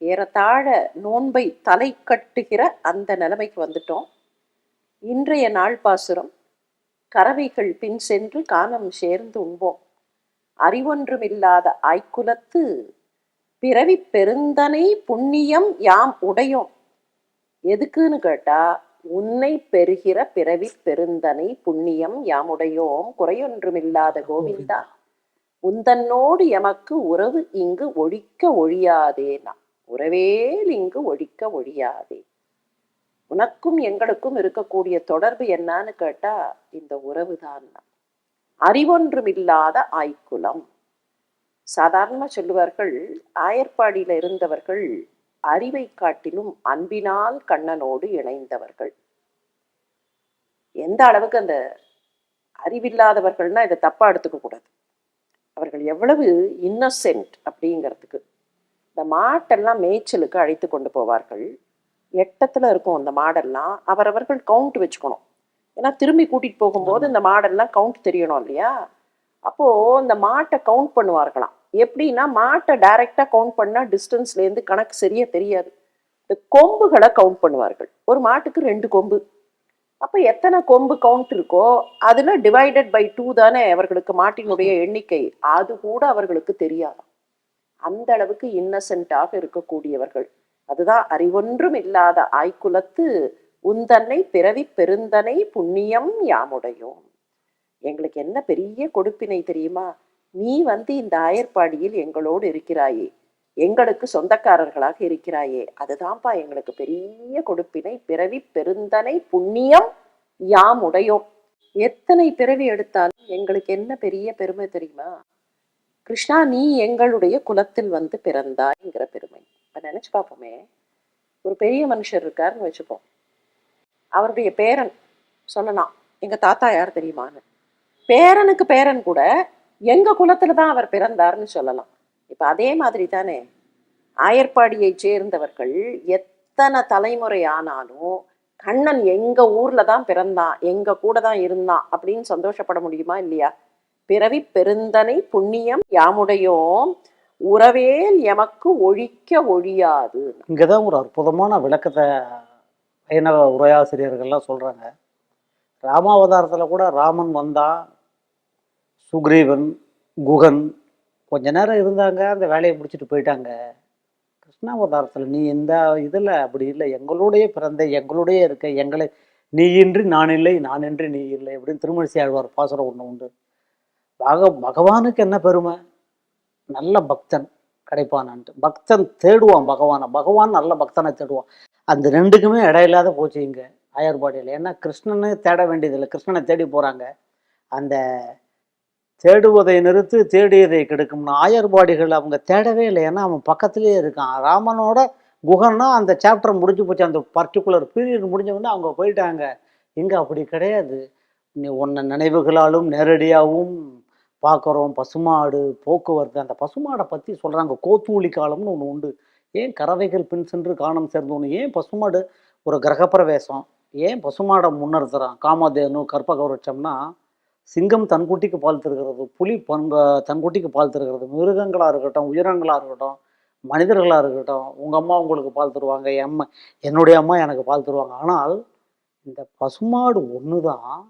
ஏறத்தாழ நோன்பை தலை கட்டுகிற அந்த நிலைமைக்கு வந்துட்டோம். இன்றைய நாள் பாசுரம். கறவைகள் பின் சென்று கானம் சேர்ந்து உண்போம். அறிவொன்றுமில்லாத ஆய்க்குலத்து பிறவி பெருந்தனை புண்ணியம் யாம் உடையோம். எதுக்குன்னு கேட்டா உன்னை பெறுகிற பிறவி பெருந்தனை புண்ணியம் யாமுடையோம் குறையொன்றுமில்லாத கோவிந்தா. உந்தன்னோடு எமக்கு உறவு இங்கு ஒழிக்க ஒழியாதேனா உறவேல் இங்கு ஒழிக்க ஒழியாதே. உனக்கும் எங்களுக்கும் இருக்கக்கூடிய தொடர்பு என்னன்னு கேட்டா இந்த உறவு தான் அறிவொன்றுமில்லாத ஆய்க்குலம் சாதாரணமா சொல்லுவார்கள் ஆயர்பாடியில இருந்தவர்கள் அறிவை காட்டிலும் அன்பினால் கண்ணனோடு இணைந்தவர்கள். எந்த அளவுக்கு அந்த அறிவில்லாதவர்கள்னா இதை தப்பா எடுத்துக்க கூடாது. அவர்கள் எவ்வளவு இன்னசென்ட் அப்படிங்கிறதுக்கு. இந்த மாட்டெல்லாம் மேய்ச்சலுக்கு அழைத்து கொண்டு போவார்கள். எட்டத்துல இருக்கும் அந்த மாடெல்லாம் அவரவர்கள் கவுண்ட் வச்சுக்கணும். ஏன்னா திரும்பி கூட்டிட்டு போகும்போது இந்த மாடெல்லாம் கவுண்ட் தெரியணும் இல்லையா? அப்போ இந்த மாட்டை கவுண்ட் பண்ணுவார்களாம். எப்படின்னா மாட்டை டைரக்டா கவுண்ட் பண்ணா டிஸ்டன்ஸ்ல இருந்து கணக்கு சரியா தெரியாது. இந்த கொம்புகளை கவுண்ட் பண்ணுவார்கள். ஒரு மாட்டுக்கு ரெண்டு கொம்பு. அப்ப எத்தனை கொம்பு கவுண்ட் இருக்கோ அதுல டிவைடட் பை டூ தானே அவர்களுக்கு மாட்டினுடைய எண்ணிக்கை. அது கூட அவர்களுக்கு தெரியாது அந்த அளவுக்கு இன்னசென்ட்டாக இருக்கக்கூடியவர்கள். அதுதான் அறிவொன்றும் இல்லாத ஆய்குலத்து உந்தன்னை பிறவி பெருந்தனை புண்ணியம் யாமுடையோம் எங்களுக்கு என்ன பெரிய கொடுப்பினை தெரியுமா? நீ வந்து இந்த ஆயர்பாடியில் எங்களோடு இருக்கிறாயே. எங்களுக்கு சொந்தக்காரர்களாக இருக்கிறாயே. அதுதான்ப்பா எங்களுக்கு பெரிய கொடுப்பினை. பிறவி பெருந்தனை புண்ணியம் யாம் உடையோம் எத்தனை பிறவி எடுத்தாலும் எங்களுக்கு என்ன பெரிய பெருமை தெரியுமா? கிருஷ்ணா நீ எங்களுடைய குலத்தில் வந்து பிறந்தாய்ங்கிற பெருமை. இப்போ நினைச்சு பார்ப்போமே ஒரு பெரிய மனுஷர் இருக்காருன்னு வச்சுப்போம் அவருடைய பேரன் சொல்லலாம் எங்க தாத்தா யார் தெரியுமான்னு? பேரனுக்கு பேரன் கூட எங்க குலத்தில் தான் அவர் பிறந்தார்னு சொல்லலாம். இப்ப அதே மாதிரி தானே. ஆயர்பாடியைச் சேர்ந்தவர்கள் எத்தனை தலைமுறை ஆனாலும் கண்ணன் எங்க ஊரில் தான் பிறந்தான் எங்க கூட தான் இருந்தான் அப்படின்னு சந்தோஷப்பட முடியுமா இல்லையா? பிறவி பெருந்தனை புண்ணியம் யாமுடையோம். உறவேல் எமக்கு ஒழிக்க ஒழியாது. இங்கதான் ஒரு அற்புதமான விளக்கத்தை வைணவ உரையாசிரியர்கள்லாம் சொல்றாங்க. ராமாவதாரத்தில் கூட ராமன் வந்தான் சுக்ரீவன் குகன் கொஞ்ச நேரம் இருந்தாங்க அந்த வேலையை முடிச்சுட்டு போயிட்டாங்க. கிருஷ்ணாவதாரத்தில் நீ இந்த இதில் அப்படி இல்லை எங்களுடைய பிறந்த எங்களுடைய இருக்க எங்களை நீ இன்றி நான் இல்லை நான் இன்றி நீ இல்லை அப்படின்னு திருமணிசி ஆழ்வார் பாசுரம் ஒன்று உண்டு. பக பகவானுக்கு என்ன பெருமை? நல்ல பக்தன் கிடைப்பானான்ட்டு. பக்தன் தேடுவான் பகவானை. பகவான் நல்ல பக்தனை தேடுவான். அந்த ரெண்டுக்குமே இடையில்லாத போச்சு இங்கே ஆயர்பாடியில். ஏன்னா கிருஷ்ணனை தேட வேண்டியதில்லை. கிருஷ்ணனை தேடி போகிறாங்க அந்த தேடுவதை நிறுத்து தேடியதை கிடைக்கும்னு ஆயர்பாடிகள் அவங்க தேடவே இல்லை. ஏன்னா அவன் பக்கத்துலேயே இருக்கான். ராமனோட குகன்னா அந்த சாப்டர் முடிஞ்சு போச்சு. அந்த பர்டிகுலர் பீரியட் முடிஞ்சவொடனே அவங்க போயிட்டாங்க. இங்கே அப்படி கிடையாது. நீ உன்னை நினைவுகளாலும் நேரடியாகவும் பார்க்குறோம் பசுமாடு போக்குவரத்து அந்த பசுமாடை பற்றி சொல்கிறாங்க கோத்தூளி காலம்னு ஒன்று உண்டு. ஏன் கறவைகள் பின் சென்று காணம் சேர்ந்தோன்னு? ஏன் பசுமாடு ஒரு கிரகப்பிரவேசம்? ஏன் பசுமாடை முன்னிறுத்துறான்? காமதேனு கற்பகவருஷம்னா சிங்கம் தன்குட்டிக்கு பால் தருகிறது புலி பங்க தன்குட்டிக்கு பால் தருகிறது மிருகங்களாக இருக்கட்டும் உயிரங்களாக இருக்கட்டும் மனிதர்களாக இருக்கட்டும் உங்கள் அம்மா உங்களுக்கு பால் தருவாங்க என் அம்மா என்னுடைய அம்மா எனக்கு பால் தருவாங்க. ஆனால் இந்த பசுமாடு ஒன்று தான்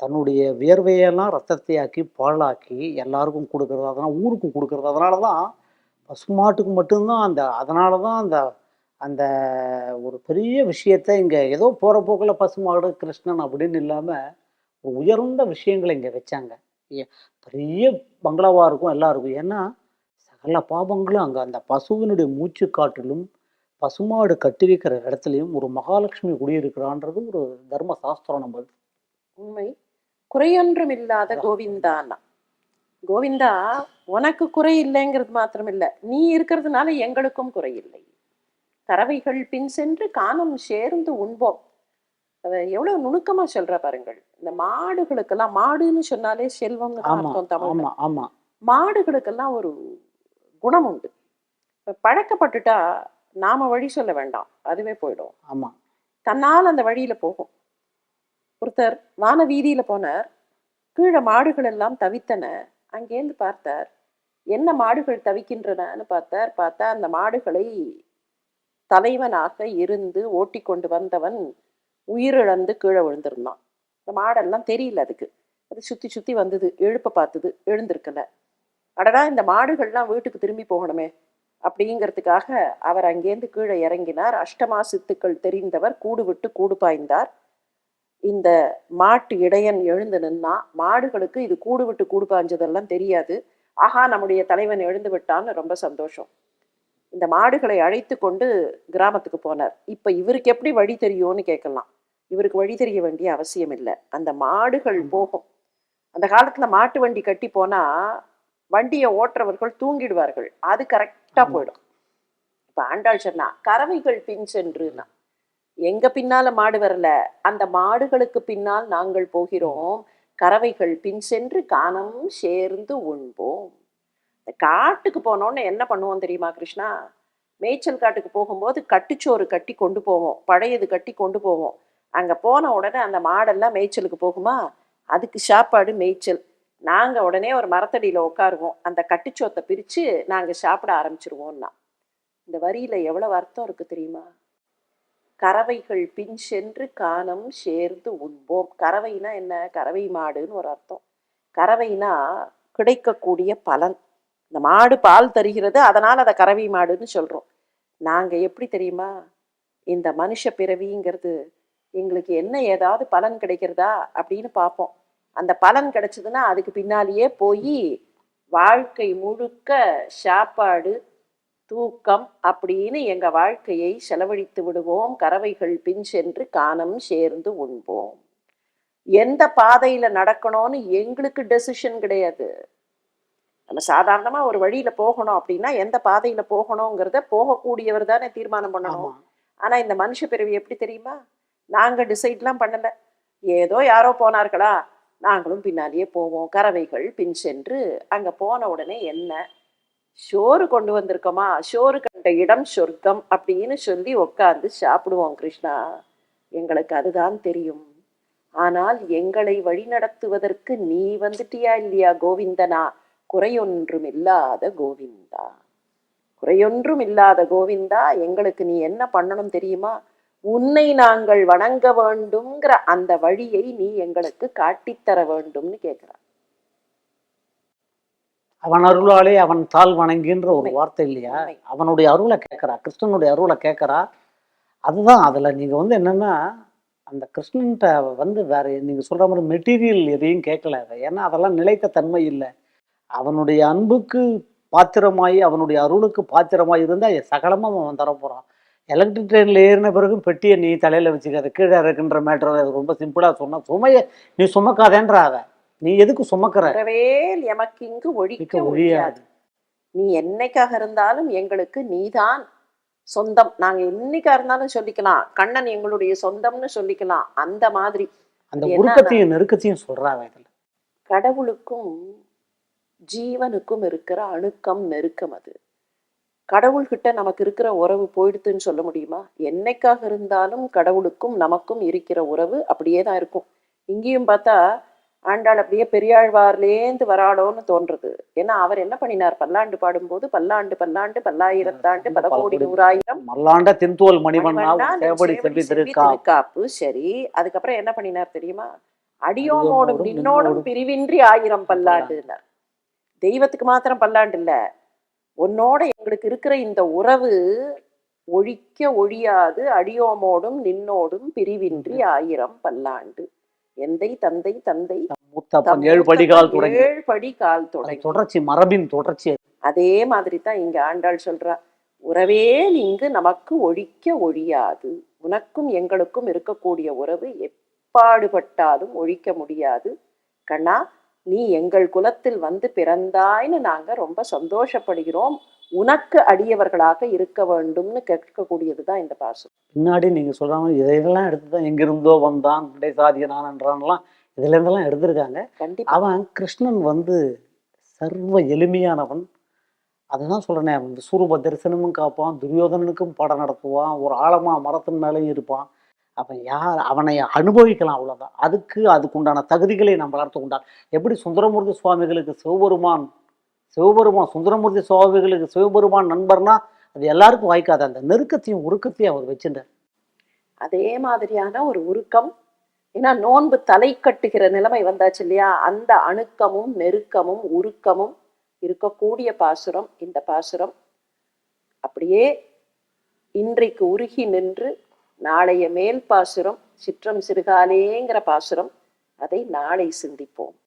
தன்னுடைய வியர்வையெல்லாம் ரத்தத்தையாக்கி பாலாக்கி எல்லாருக்கும் கொடுக்கறது. அதனால் ஊருக்கு கொடுக்கறது. அதனால தான் பசுமாட்டுக்கு மட்டும்தான் அந்த அதனால தான் அந்த அந்த ஒரு பெரிய விஷயத்த இங்கே ஏதோ போகிற போக்கில் பசுமாடு கிருஷ்ணன் அப்படின்னு இல்லாமல் ஒரு உயர்ந்த விஷயங்களை இங்கே வச்சாங்க. பெரிய பங்களாவாக இருக்கும் எல்லாம் இருக்கும் ஏன்னா சகல பாபங்களும் அங்கே அந்த பசுவினுடைய மூச்சு காட்டிலும் பசுமாடு கட்டி வைக்கிற இடத்துலையும் ஒரு மகாலட்சுமி குடியிருக்கிறான்றது ஒரு தர்ம சாஸ்திரம் நம்ம. உண்மை. குறையொன்றும் இல்லாத கோவிந்தான்னா கோவிந்தா உனக்கு குறை இல்லைங்கிறது மாத்திரம் இல்ல நீ இருக்கிறதுனால எங்களுக்கும் குறை இல்லை. கறவைகள் பின் சென்று காணம் சேர்ந்து உண்போம். எவ்வளவு நுணுக்கமா சொல்ற பாருங்கள். இந்த மாடுகளுக்கெல்லாம் மாடுன்னு சொன்னாலே ஆமா அர்த்தம் ஆமா மாடுகளுக்கெல்லாம் ஒரு குணம் உண்டு. பழக்கப்பட்டுட்டா நாம வழி சொல்ல வேண்டாம். அதுவே போயிடும். ஆமா. தன்னால் அந்த வழியில போகும். ஒருத்தர் வான வீதியில போனார். கீழே மாடுகள் எல்லாம் தவித்தன. அங்கேருந்து பார்த்தார் என்ன மாடுகள் தவிக்கின்றனன்னு பார்த்தார். பார்த்தா அந்த மாடுகளை தலைவனாக இருந்து ஓட்டி கொண்டு வந்தவன் உயிரிழந்து கீழே விழுந்திருந்தான். இந்த மாடெல்லாம் தெரியல அதுக்கு. அது சுற்றி சுற்றி வந்தது எழுப்ப பார்த்தது எழுந்திருக்கல. அடடா இந்த மாடுகள்லாம் வீட்டுக்கு திரும்பி போகணுமே அப்படிங்கிறதுக்காக அவர் அங்கேருந்து கீழே இறங்கினார். அஷ்டமா சித்துக்கள் தெரிந்தவர் கூடு விட்டு கூடு பாய்ந்தார். இந்த மாட்டு இடையன் எழுந்து நின்னா மாடுகளுக்கு இது கூடு விட்டு கூடு பாய்ஞ்சதெல்லாம் தெரியாது. ஆஹா நம்முடைய தலைவன் எழுந்து விட்டான்னு ரொம்ப சந்தோஷம். இந்த மாடுகளை அழைத்து கொண்டு கிராமத்துக்கு போனார். இப்ப இவருக்கு எப்படி வழி தெரியும்னு கேட்கலாம். இவருக்கு வழி தெரிய வேண்டிய அவசியம் இல்லை. அந்த மாடுகள் போகும். அந்த காலத்துல மாட்டு வண்டி கட்டி போனா வண்டியை ஓட்டுறவர்கள் தூங்கிடுவார்கள். அது கரெக்டா ஆமா. போயிடும். இப்ப ஆண்டாள் சொன்னா கறவைகள் பின் சென்றுனா. எங்க பின்னால மாடு வரல அந்த மாடுகளுக்கு பின்னால் நாங்கள் போகிறோம். கறவைகள் பின் சென்று காணம் சேர்ந்து உண்போம். இந்த காட்டுக்கு போனோன்னு என்ன பண்ணுவோம் தெரியுமா கிருஷ்ணா? மேய்ச்சல் காட்டுக்கு போகும்போது கட்டுச்சோறு கட்டி கொண்டு போவோம். பழையது கட்டி கொண்டு போவோம். அங்க போன உடனே அந்த மாடெல்லாம் மேய்ச்சலுக்கு போகுமா? அதுக்கு சாப்பாடு மேய்ச்சல். நாங்க உடனே ஒரு மரத்தடியில உட்காருவோம். அந்த கட்டுச்சோத்தை பிரிச்சு நாங்க சாப்பிட ஆரம்பிச்சிருவோம்னா. இந்த வரியில எவ்வளவு அர்த்தம் இருக்கு தெரியுமா? கறவைகள் பின் சென்று காணம் சேர்ந்து உண்போம். கறவைனா என்ன? கறவை மாடுன்னு ஒரு அர்த்தம். கறவைனா கிடைக்கக்கூடிய பலன். இந்த மாடு பால் தருகிறது அதனால் அதை கறவை மாடுன்னு சொல்கிறோம் நாங்கள் எப்படி தெரியுமா? இந்த மனுஷ பிறவிங்கிறது எங்களுக்கு என்ன ஏதாவது பலன் கிடைக்கிறதா அப்படின்னு பார்ப்போம். அந்த பலன் கிடைச்சதுன்னா அதுக்கு பின்னாலேயே போய் வாழ்க்கை முழுக்க சாப்பாடு தூக்கம் அப்படின்னு எங்க வாழ்க்கையை செலவழித்து விடுவோம். கறவைகள் பின் சென்று காணம் சேர்ந்து உண்போம். எந்த பாதையில நடக்கணும்னு எங்களுக்கு டெசிஷன் கிடையாது. நம்ம சாதாரணமா ஒரு வழியில போகணும் அப்படின்னா எந்த பாதையில போகணுங்கிறத போகக்கூடியவர் தானே தீர்மானம் பண்ணணும். ஆனா இந்த மனுஷ பிறவி எப்படி தெரியுமா? நாங்க டிசைட்லாம் பண்ணல. ஏதோ யாரோ போனார்களா? நாங்களும் பின்னாலேயே போவோம். கறவைகள் பின் சென்று அங்க போன உடனே என்ன? சோறு கொண்டு வந்திருக்கோமா? சோறு கண்ட இடம் சொர்க்கம் அப்படின்னு சொல்லி உட்காந்து சாப்பிடுவோம் கிருஷ்ணா. எங்களுக்கு அதுதான் தெரியும். ஆனால் எங்களை வழிநடத்துவதற்கு நீ வந்துட்டியா இல்லையா கோவிந்தனா? குறையொன்றும் இல்லாத கோவிந்தா. குறையொன்றும் இல்லாத கோவிந்தா எங்களுக்கு நீ என்ன பண்ணணும் தெரியுமா? உன்னை நாங்கள் வணங்க வேண்டும்ங்கிற அந்த வழியை நீ எங்களுக்கு காட்டித்தர வேண்டும்னு கேட்கிறார் அவன் அருளாலே அவன் தாள் வணங்கின்ற ஒரு. வார்த்தை இல்லையா. அவனுடைய அருளை கேட்கறா கிருஷ்ணனுடைய அருளை கேட்கறா அதுதான் அதுல நீங்க வந்து என்னன்னா அந்த கிருஷ்ணன்ட்ட வந்து வேற நீங்க சொல்ற மாதிரி மெட்டீரியல் எதையும் கேட்கல. ஏன்னா அதெல்லாம் நிலைத்த தன்மை இல்லை அவனுடைய அன்புக்கு பாத்திரமாயி அவனுடைய அருளுக்கு பாத்திரமாய் இருந்தா சகலமா அவன் தரப்போறான் எலக்ட்ரிக் ட்ரெயினில் ஏறின பிறகு பெட்டியை நீ தலையில வச்சுக்காத கீழே இருக்குன்ற மேட்டர் ரொம்ப சிம்பிளா சொன்னா சுமைய நீ சுமக்காதேன்ற அவ நீ எதுக்கு சுமக்கிற? வரவேல் எமக்கு இங்கு ஒழிக்க ஒழியாது. நீ என்னைக்காக இருந்தாலும் எங்களுக்கு நீதான் சொந்தம். நாங்க என்னைக்கா இருந்தாலும் சொல்லிக்கலாம். கண்ணன் எங்களுடைய சொந்தம்னு சொல்லிக்கலாம். அந்த மாதிரி. அந்த உருக்கத்தையும் நெருக்கத்தையும் சொல்றாங்க இதுல. கடவுளுக்கும் ஜீவனுக்கும் இருக்கிற அணுக்கம் நெருக்கம் அது. கடவுள்கிட்ட நமக்கு இருக்கிற உறவு போயிடுத்துன்னு சொல்ல முடியுமா? என்னைக்காக இருந்தாலும் கடவுளுக்கும் நமக்கும் இருக்கிற உறவு அப்படியே தான் இருக்கும். இங்கேயும் பார்த்தா ஆண்டாள் அப்படியே பெரியாழ்வார்லேந்து வராடோன்னு தோன்றது. ஏன்னா அவர் என்ன பண்ணினார்? பல்லாண்டு பாடும்போது பல்லாண்டு பல்லாண்டு பல்லாயிரத்தாண்டு பல கோடி நூறாயிரம் மல்லாண்ட தென்தோல் திருக்காப்பு. சரி. அதுக்கப்புறம் என்ன பண்ணினார் தெரியுமா? அடியோமோடும் நின்னோடும் பிரிவின்றி ஆயிரம் பல்லாண்டுனார் தெய்வத்துக்கு மாத்திரம் பல்லாண்டு இல்ல. உன்னோட எங்களுக்கு இருக்கிற இந்த உறவு ஒழிக்க ஒழியாது. அடியோமோடும் நின்னோடும் பிரிவின்றி ஆயிரம் பல்லாண்டு. எந்தை தந்தை தந்தை ஏழு மூத்தப்பன் தொடங்கி ஏழு படி கால் தொடங்கி. தொடர்ச்சி மரபின் தொடர்ச்சி. அது. அதே மாதிரி தான் இங்க ஆண்டாள் சொல்றா உறவேல் இங்கு நமக்கு ஒழிக்க ஒழியாது. உனக்கும் எங்களுக்கும் இருக்கக்கூடிய உறவு எப்பாடுபட்டாலும் ஒழிக்க முடியாது. கண்ணா நீ எங்கள் குலத்தில் வந்து பிறந்தாய்ன்னு நாங்க ரொம்ப சந்தோஷப்படுகிறோம். உனக்கு அடியவர்களாக இருக்க வேண்டும்னு கேட்கக்கூடியதுதான் இந்த பாசம். பின்னாடி நீங்க சொல்ற மாதிரி இதை இதெல்லாம் எடுத்து தான் எங்கிருந்தோ வந்தான் பிள்ளை சாதியனான் என்றான்லாம் இதுல இருந்தெல்லாம் எடுத்திருக்காங்க. கண்டிப்பா. அவன் கிருஷ்ணன் வந்து சர்வ எளிமையானவன். அதுதான் சொல்றேனே அவன் விஸ்வரூப தரிசனமும் காப்பான் துரியோதனனுக்கும் பாடம் நடத்துவான் ஒரு ஆழமா மரத்தின் மேலேயும் இருப்பான். அவன் யார் அவனை அனுபவிக்கலாம் அவ்வளோதான் அதுக்கு அதுக்குண்டான தகுதிகளை நம்ம வளர்த்து கொண்டான் எப்படி சுந்தரமூர்த்தி சுவாமிகளுக்கு சிவபெருமான் சிவபெருமான் சுந்தரமூர்த்தி சுவாமிகளுக்கு சிவபெருமான் நண்பர்னா அது எல்லாருக்கும் வாய்க்காத. அந்த நெருக்கத்தையும் உருக்கத்தையும் அவர் வச்சிருந்தார். அதே மாதிரியான ஒரு உருக்கம். ஏன்னா நோன்பு தலை கட்டுகிற நிலைமை வந்தாச்சு இல்லையா? அந்த அணுக்கமும் நெருக்கமும் உருக்கமும் இருக்கக்கூடிய பாசுரம் இந்த பாசுரம் அப்படியே இன்றைக்கு உருகி நின்று நாளைய மேல் பாசுரம் சிற்றம் சிறுகாலேங்கிற பாசுரம் அதை நாளை சிந்திப்போம்.